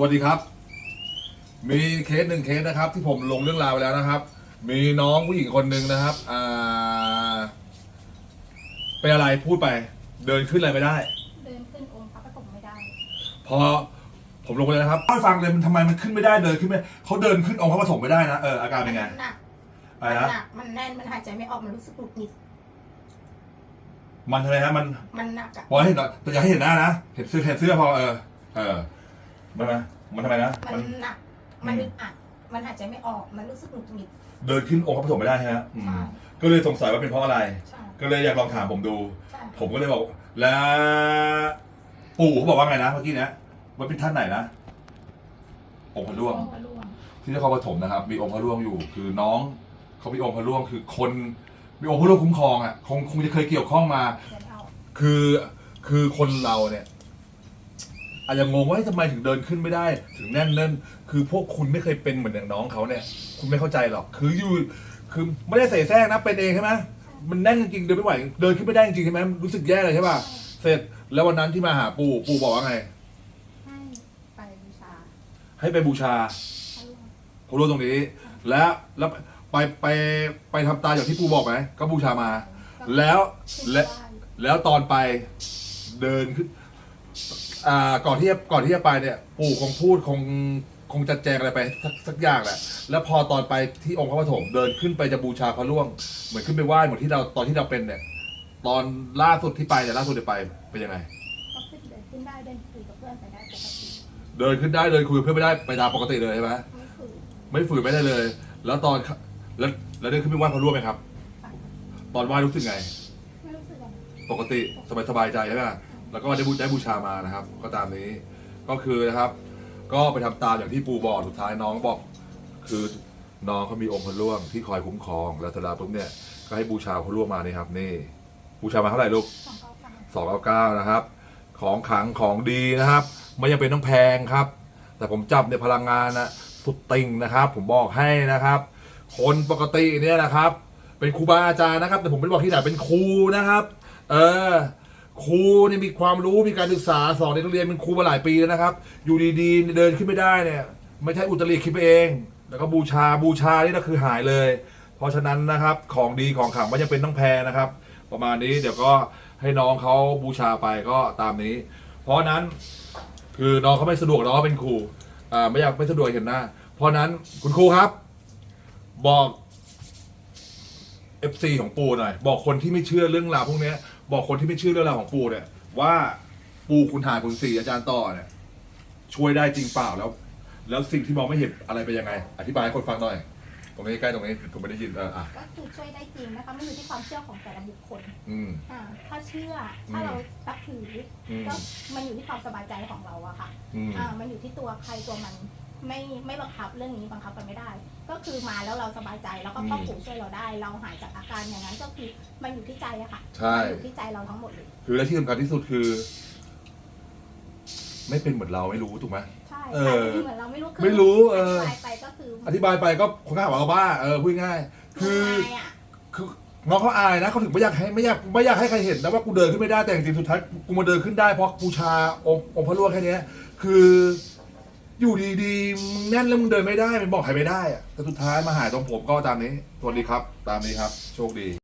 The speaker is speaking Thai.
สวัสดีครับ มีเคสหนึ่งเคสนะครับ ที่ผมลงเรื่องราวไปแล้วนะครับ มีน้องผู้หญิงคนหนึ่งนะครับอ่าเป็นอะไรพูดไป เดินขึ้นอะไรไม่ได้ เดินขึ้นองค์พระปฐมไม่ได้ พอผมลงไปเลยนะครับเล่าให้ฟังเลยมันทำไมมันขึ้นไม่ได้เดินขึ้นไม่เขาเดินขึ้นองค์พระปฐมไม่ได้นะเอออาการเป็นไงมันหนักอะไรมันนะหนักมันแน่นมันหายใจไม่ออกมันรู้สึกหงุดหงิดมันทำไมฮะมันมันหนักอะพอให้เห็นหน่อยแต่อย่าให้เห็นหน้านะเห็นเสื้อเห็นเสื้อพอเออเออ มันไหมมันทำไมนะ มันหนัก มันอึดอัด มันหายใจไม่ออก มันรู้สึกหงุดหงิด เดินขึ้นองค์พระปฐมไม่ได้ใช่ไหมฮะอืมใช่ก็เลยสงสัยว่าเป็นเพราะอะไร ใช่ ก็เลยอยากลองถามผมดู ใช่ ผมก็เลยบอก แล้ว ปู่เขาบอกว่าไงนะเมื่อกี้เนี้ยมันเป็นท่านไหนนะองค์พระร่วง องค์พระร่วง ที่นครปฐมนะครับ มีองค์พระร่วงอยู่ คือน้องเขามีองค์พระร่วงคือคนมีองค์พระร่วงคุ้มครองอะคงคงจะเคยเกี่ยวข้องมา เดี๋ยวเอาคือคือคนเราเนี่ย อาจจะงงว่าเฮ้ยทำไมถึงเดินขึ้นไม่ได้ ถึงแน่นเน่นคือพวกคุณไม่เคยเป็นเหมือนอย่างน้องเขาเนี่ย คุณไม่เข้าใจหรอก คืออยู่ คือไม่ได้ใส่แทรกนะเป็นเองใช่ไหมมันแน่นจริงๆเดินไม่ไหวเดินขึ้นไม่ได้จริงๆใช่ไหมรู้สึกแย่เลยใช่ป่ะเสร็จแล้ววันนั้นที่มาหาปู่ปู่บอกว่าไง ให้ไปบูชาให้ไปบูชาพระร่วงพระร่วงตรงนี้ แล้วแล้วไปไปไปทำตามอย่างที่ปู่บอกไหมก็บูชามา แล้วขึ้นและไหว้แล้วตอนไปเดินขึ้น อ่าก่อนที่จะก่อนที่จะไปเนี่ยปู่คงพูดคงคงจัดแจงอะไรไปสักสักอย่างแหละแล้วพอตอนไปที่องค์พระปฐมเดินขึ้นไปจะบูชาพระร่วง เหมือนขึ้นไปไหว้เหมือนที่เราตอนที่เราเป็นเนี่ย ตอนล่าสุดที่ไปเนี่ยล่าสุดที่ไปเป็นยังไง ก็ขึ้นเดินขึ้นได้เดินคุยกับเพื่อนไปได้ปกติเดินขึ้นได้เดินคุยกับเพื่อนไม่ได้ไปตามปกติเลยใช่ไหมไม่คือไม่ฝืนไม่ได้เลย แล้วตอนแล้วแล้วเดินขึ้นไปไหว้พระร่วงไหมครับ ตอนไหว้รู้สึกไง ไม่รู้สึกอะไรปกติสบายสบายใจใช่ไหม แล้วก็ได้บูได้บูชามานะครับ ก็ตามนี้ก็คือนะครับ ก็ไปทำตามอย่างที่ปู่บอกสุดท้ายน้องบอก คือน้องเขามีองค์พระร่วงที่คอยคุ้มครองแล้วสร็จแล้วปุ๊บเนี่ยก็ให้บูชาพระร่วงมานี่ครับ นี่ บูชามาเท่าไหร่ลูกสองเก้าเก้านะครับ ของขังของดีนะครับไม่ยังเป็นต้องแพงครับ แต่ผมจับในยพลังงานนะสุดติ่งนะครับ ผมบอกให้นะครับ คนปกติเนี่ยนะครับ เป็นครูบาอาจารย์นะครับ แต่ผมไม่ได้บอกที่ไหนเป็นครูนะครับ เออ ครูเนี่ยมีความรู้มีการศึกษาสอนในโรงเรียนเป็นครูมาหลายปีแล้วนะครับ อยู่ดีๆ เดินขึ้นไม่ได้เนี่ย ไม่ใช่อุตริคิดไปเอง แล้วก็บูชาบูชานี่ก็คือหายเลย เพราะฉะนั้นนะครับของดีของขลังไม่จำเป็นต้องแพงนะครับ ประมาณนี้เดี๋ยวก็ให้น้องเขาบูชาไปก็ตามนี้ เพราะนั้นคือน้องเขาไม่สะดวกน้องเขาเป็นครูอ่าไม่อยากไม่สะดวกเห็นหน้า เพราะนั้นคุณครูครับ บอก FC ของปู่หน่อย บอกคนที่ไม่เชื่อเรื่องราวพวกเนี้ย บอกคนที่ไม่เชื่อเรื่องราวของปู่เนี่ย ว่าปู่คุณหาคุณสี่อาจารย์ต่อเนี่ย ช่วยได้จริงเปล่าแล้ว แล้วสิ่งที่มองไม่เห็นอะไรเป็นยังไง อธิบายให้คนฟังหน่อย ตรงนี้ใกล้ตรงนี้ผมไม่ได้ยินเอออะก็คือช่วยได้จริงนะคะมันอยู่ที่ความเชื่อของแต่ละบุคคลอืม อ่าถ้าเชื่อถ้าเราตักถืออืมก็มันอยู่ที่ความสบายใจของเราอะค่ะอืม อ่ามันอยู่ที่ตัวใครตัวมันไม่ไม่บังคับเรื่องนี้บังคับกันไม่ได้ ก็คือมาแล้วเราสบายใจแล้วก็พ่อปู่ช่วยเราได้ เราหายจากอาการอย่างนั้นก็คือมันอยู่ที่ใจอะค่ะใช่ มันอยู่ที่ใจเราทั้งหมดเลยคือและที่สำคัญที่สุดคือ ไม่เป็นเหมือนเราไม่รู้ถูกไหม ใช่เอใช่อที่เหมือนเราไม่รู้คือไม่รู้เออธิบายไปก็คืออธิบายไปก็คนข้างหาว่าบ้าเออพูดง่ายคือง่ายอะคือน้องเขาอายนะเขาถึงไม่อยากให้ไม่อยากไม่อยากให้ใครเห็นนะว่ากูเดินขึ้นไม่ได้แต่จริงๆสุดท้ายกูมาเดินขึ้นได้เพราะบูชาองค์องค์พระร่วงแค่เนี้ยคือ อยู่ดีๆมึงแน่นแล้วมึงเดินไม่ได้มันบอกใครไม่ได้อะแต่สุดท้ายมาหายตรงผมก็ตามนี้สวัสดีครับ ตามนี้ครับ โชคดี